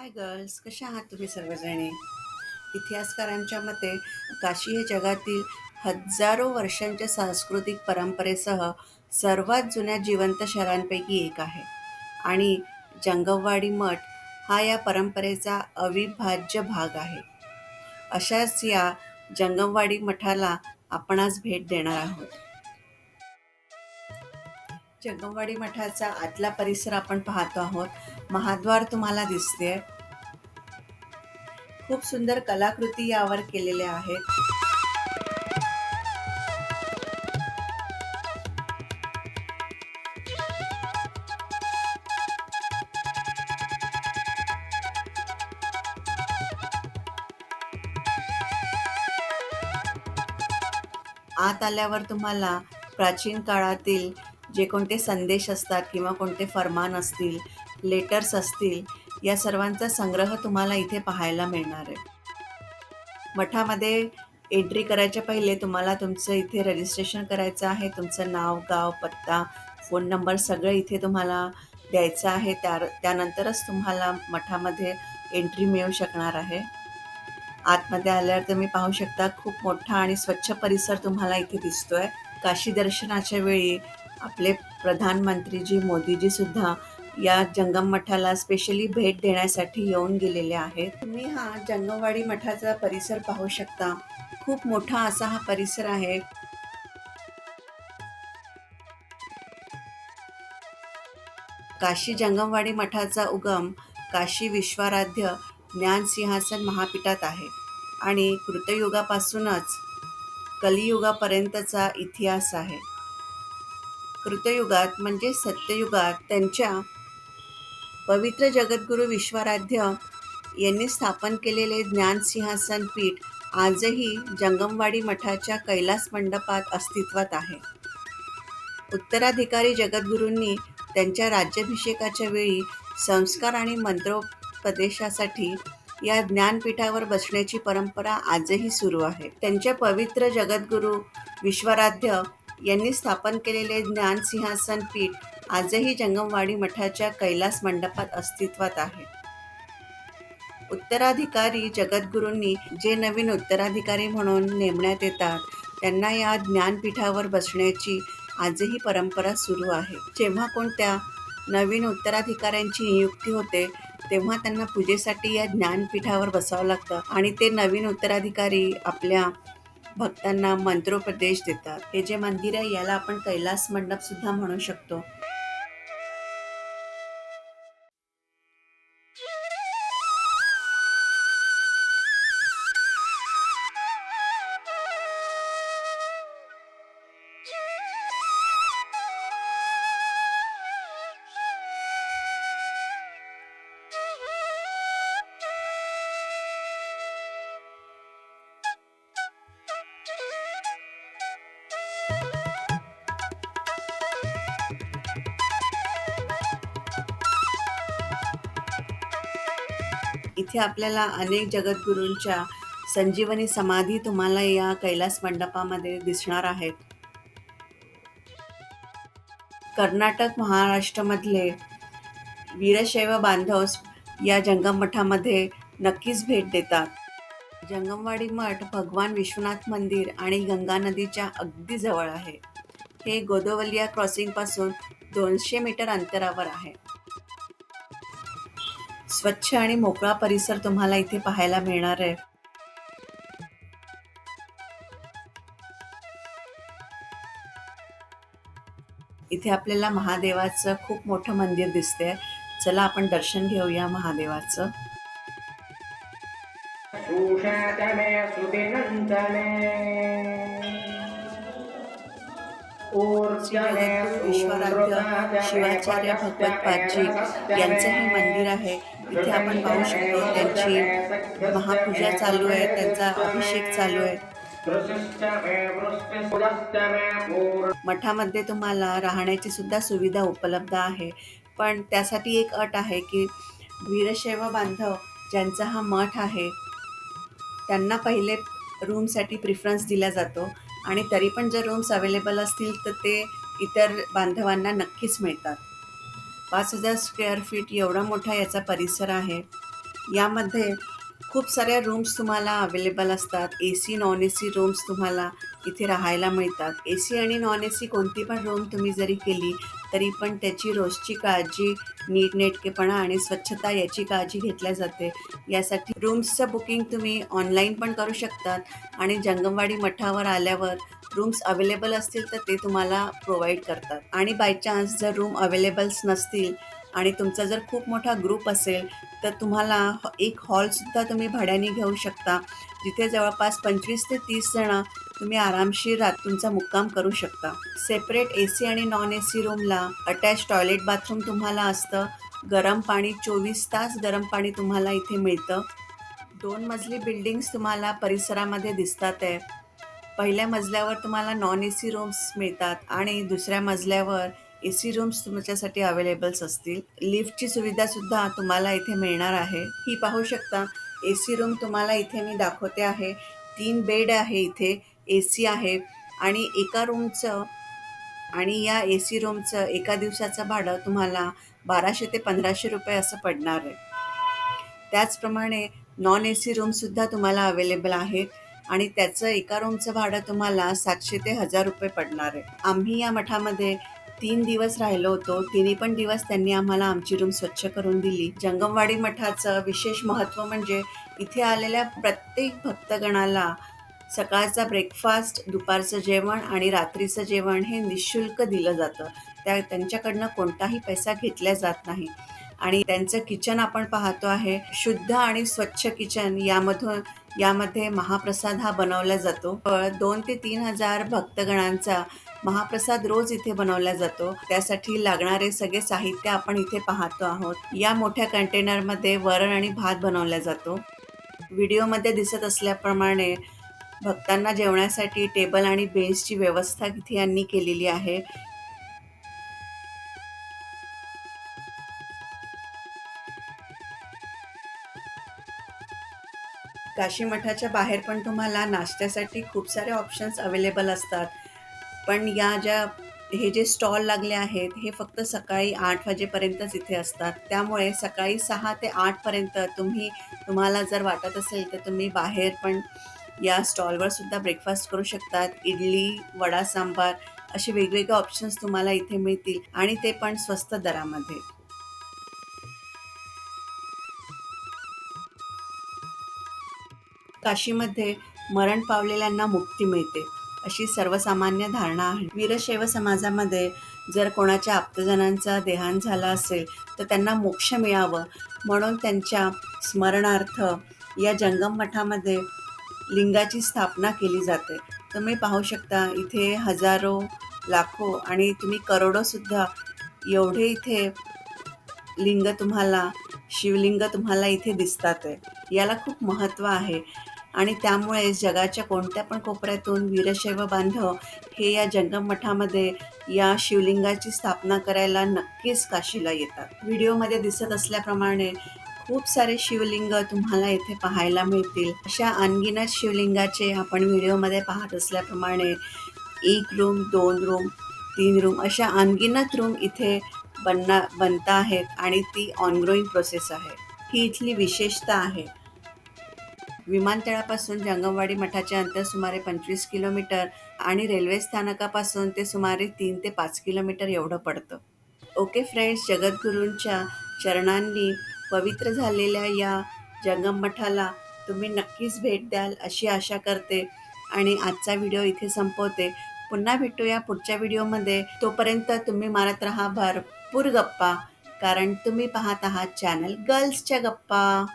Hi girls कशा आहात तुम्ही सर्वजणी? इतिहासकारांच्या मते काशी हे जगातील हजारो वर्षांच्या सांस्कृतिक परंपरेसह सर्वात जुन्या जिवंत शहरांपैकी एक आहे. आणि जंगमवाडी मठ हा या परंपरेचा अविभाज्य भाग आहे. अशाच या जंगमवाडी मठाला आपण आज भेट देणार आहोत. जंगमवाडी मठाचा आतला परिसर आपण पाहतो आहोत. महाद्वार तुम्हाला दिसते. खूप सुंदर कलाकृती यावर केलेल्या आहेत. आत आल्यावर तुम्हाला प्राचीन काळातील जे कोणते संदेश असतात किंवा कोणते फरमान असतील लेटर्स असतील या सर्वांचा संग्रह तुम्हाला इथे पाहायला मिळणार आहे. मठामध्ये एंट्री करायच्या पहिले तुम्हाला तुमचं इथे रजिस्ट्रेशन करायचं आहे तुमचं नाव गाव पत्ता फोन नंबर सगळं इथे तुम्हाला द्यायचं आहे. त्या त्यानंतरच तुम्हाला मठामध्ये एंट्री मिळू शकणार आहे. आतमध्ये आल्यावर तुम्ही पाहू शकता खूप मोठा आणि स्वच्छ परिसर तुम्हाला इथे दिसतोय. काशी दर्शनाच्या वेळी आपले प्रधानमंत्रीजी मोदीजी सुद्धा या जंगम मठाला स्पेशली भेट देण्यासाठी येऊन गेलेले आहेत. तुम्ही हा जंगमवाडी मठाचा परिसर पाहू शकता. खूप मोठा असा हा परिसर आहे. काशी जंगमवाडी मठाचा उगम काशी विश्वाराध्य ज्ञान सिंहासन महापीठात आहे आणि कृतयुगापासूनच कलियुगापर्यंतचा इतिहास आहे. कृतयुगात म्हणजे सत्ययुगात त्यांच्या पवित्र जगद्गुरू विश्वाराध्य यांनी स्थापन केलेले ज्ञानसिंहासन पीठ आजही जंगमवाडी मठाच्या कैलास मंडपात अस्तित्वात आहे. उत्तराधिकारी जगद्गुरूंनी त्यांच्या राज्याभिषेकाच्या वेळी संस्कार आणि मंत्रोपदेशासाठी या ज्ञानपीठावर बसण्याची परंपरा आजही सुरू आहे. त्यांच्या पवित्र जगद्गुरू विश्वराध्य यांनी स्थापन केलेले ज्ञानसिंहासन पीठ आजही जंगमवाडी मठाच्या कैलास मंडपात अस्तित्वात आहे. उत्तराधिकारी जगद्गुरूंनी जे नवीन उत्तराधिकारी म्हणून नेमण्यात येतात त्यांना या ज्ञानपीठावर बसण्याची आजही परंपरा सुरू आहे. जेव्हा कोणत्या नवीन उत्तराधिकाऱ्यांची नियुक्ती होते तेव्हा त्यांना पूजेसाठी या ज्ञानपीठावर बसावं लागतं आणि ते नवीन उत्तराधिकारी आपल्या भक्तांना मंत्रोपदेश देतात. हे जे मंदिर आहे याला आपण कैलास मंडप सुद्धा म्हणू शकतो. इथे आपल्याला अनेक जगद्गुरूंच्या संजीवनी समाधी तुम्हाला या कैलास मंडपामध्ये दिसणार आहेत. कर्नाटक महाराष्ट्रामधले वीरशैव बांधव या जंगम मठामध्ये नक्कीच भेट देतात. जंगमवाडी मठ भगवान विश्वनाथ मंदिर आणि गंगा नदीच्या अगदी जवळ आहे. हे गोदोवलिया क्रॉसिंगपासून दोनशे मीटर अंतरावर आहे. स्वच्छ आणि मोकळा परिसर तुम्हाला इथे पाहायला मिळणार आहे. इथे आपल्याला महादेवाचं खूप मोठं मंदिर दिसतंय. चला आपण दर्शन घेऊया महादेवाचं. सुदिनंदने ऊर्जने विश्वराध्य शिवाचार्य भगवत पादजी यांचं हे मंदिर आहे. इथे आपण पाहू शकतो त्यांची महापूजा चालू आहे त्यांचा अभिषेक चालू आहे. मठामध्ये तुम्हाला राहण्याची सुद्धा सुविधा उपलब्ध आहे. पण त्यासाठी एक अट आहे की वीरशैव बांधव ज्यांचा हा मठ आहे त्यांना पहिले रूमसाठी प्रिफरन्स दिला जातो. आणि तरी पण जर रूम्स अवेलेबल असतील तर ते इतर बांधवांना नक्कीच मिळतात. पाच हजार स्क्वेअर फीट एवढा मोठा याचा परिसर आहे. यामध्ये खूप साऱ्या रूम्स तुम्हाला अवेलेबल असतात. A C non A C rooms तुम्हाला इथे राहायला मिळतात. ए सी आणि नॉन ए सी कोणती पण रूम तुम्ही जरी केली तरी पण त्याची रोजची काळजी नीटनेटकेपणा आणि स्वच्छता याची काळजी घेतल्या जाते. यासाठी रूम्सचं बुकिंग तुम्ही ऑनलाईन पण करू शकतात आणि जंगमवाडी मठावर आल्यावर रूम्स अवेलेबल असतील तर ते तुम्हाला प्रोव्हाइड करतात. आणि बाय चान्स जर रूम अवेलेबल्स नसतील आणि तुमचा जर खूप मोठा ग्रुप असेल तर तुम्हाला एक हॉलसुद्धा तुम्ही भाड्याने घेऊ शकता. जिथे जवळपास पंचवीस ते तीस जणं तुम्ही आरामशीर रात तुमचा मुक्काम करू शकता. सेपरेट ए सी आणि नॉन ए सी रूमला अटॅच टॉयलेट बाथरूम तुम्हाला असतं. गरम पाणी चोवीस तास गरम पाणी तुम्हाला इथे मिळतं. दोन मजली बिल्डिंग्स तुम्हाला परिसरामध्ये दिसतात आहे. पहिल्या मजल्यावर तुम्हाला नॉन ए सी रूम्स मिळतात आणि दुसऱ्या मजल्यावर ए सी रूम्स तुमच्यासाठी अवेलेबल्स असतील. लिफ्टची सुविधासुद्धा तुम्हाला इथे मिळणार आहे. ही पाहू शकता ए सी रूम तुम्हाला इथे मी दाखवते आहे. तीन बेड आहे इथे. ए सी आहे आणि एका रूमचं आणि या ए सी रूमचं एका दिवसाचं भाडं तुम्हाला बाराशे ते पंधराशे रुपये असं पडणार आहे. त्याचप्रमाणे नॉन ए सी रूमसुद्धा तुम्हाला अवेलेबल आहेत आणि त्याचं एका रूमचं भाडं तुम्हाला सातशे ते हजार रुपये पडणार आहे. आम्ही या मठामध्ये तीन दिवस राहिलो होतो. तिन्ही पण दिवस त्यांनी आम्हाला आमची रूम स्वच्छ करून दिली. जंगमवाडी मठाचं विशेष महत्त्व म्हणजे इथे आलेल्या प्रत्येक भक्तगणाला सकाळचा ब्रेकफास्ट दुपारचं जेवण आणि रात्रीचं जेवण हे निशुल्क दिलं जातं. त्या त्यांच्याकडनं कोणताही पैसा घेतला जात नाही. आणि त्यांचं किचन आपण पाहतो आहे शुद्ध आणि स्वच्छ किचन यामधून यामध्ये महाप्रसाद हा बनवला जातो. दोन ते तीन हजार भक्तगणांचा महाप्रसाद रोज इथे बनवला जातो. त्यासाठी लागणारे सगळे साहित्य आपण इथे पाहतो आहोत. या मोठ्या कंटेनरमध्ये वरण आणि भात बनवला जातो. व्हिडिओमध्ये दिसत असल्याप्रमाणे भक्तांना जेवण्यासाठी टेबल आणि बेंचची व्यवस्था तिथे यांनी केलेली आहे. काशी मठाच्या बाहेर पण तुम्हाला नाश्त्यासाठी खूप सारे ऑप्शन्स अवेलेबल असतात. पण या ज्या हे जे स्टॉल लागले आहेत हे फक्त सकाळी आठ वाजेपर्यंतच इथे असतात. त्यामुळे सकाळी सहा ते आठपर्यंत तुम्ही तुम्हाला जर वाटत असेल तर तुम्ही बाहेर पण या स्टॉलवर सुद्धा ब्रेकफास्ट करू शकतात. इडली वडा सांबार असे वेगवेगळे ऑप्शन्स तुम्हाला इथे मिळतील आणि ते पण स्वस्त दरामध्ये. काशीमध्ये मरण पावलेल्यांना मुक्ती मिळते अशी सर्वसामान्य धारणा आहे. वीरशैव समाजामध्ये जर कोणाच्या आप्तजनांचा देहान झाला असेल तर त्यांना मोक्ष मिळावं म्हणून त्यांच्या स्मरणार्थ या जंगम मठामध्ये लिंगाची स्थापना केली जाते. तुम्ही पाहू शकता इथे हजारो लाखो आणि तुम्ही करोडोसुद्धा एवढे इथे लिंग तुम्हाला शिवलिंग तुम्हाला इथे दिसतात आहे. याला खूप महत्त्व आहे. आणि त्यामुळे जगाच्या कोणत्या पण कोपऱ्यातून वीरशैव बांधव हे या जंगम मठामध्ये या शिवलिंगाची स्थापना करायला नक्कीच काशीला येतात. व्हिडिओमध्ये दिसत असल्याप्रमाणे खूप सारे शिवलिंग तुम्हाला इथे पाहायला मिळतील. अशा अनगिनत शिवलिंगाचे आपण व्हिडिओमध्ये पाहत असल्याप्रमाणे एक रूम दोन रूम तीन रूम अशा अनगिनत रूम इथे बनना बनता आहेत आणि ती ऑनग्रोईंग प्रोसेस आहे. ही इथली विशेषता आहे. विमानतळापासून जंगमवाडी मठाचे अंतर सुमारे पंचवीस किलोमीटर आणि रेल्वे स्थानकापासून ते सुमारे तीन ते पाच किलोमीटर एवढं पडतं. ओके फ्रेंड्स जगद्गुरूंच्या चरणांनी पवित्र झालेल्या या जंगम मठाला तुम्ही नक्कीच भेट द्याल अशी आशा करते. आणि आजचा व्हिडिओ इथे संपवते. पुन्हा भेटूया पुढच्या व्हिडिओमध्ये. तोपर्यंत तुम्ही मारत राहा भरपूर गप्पा. कारण तुम्ही पाहत आहात चॅनल गर्ल्सच्या गप्पा.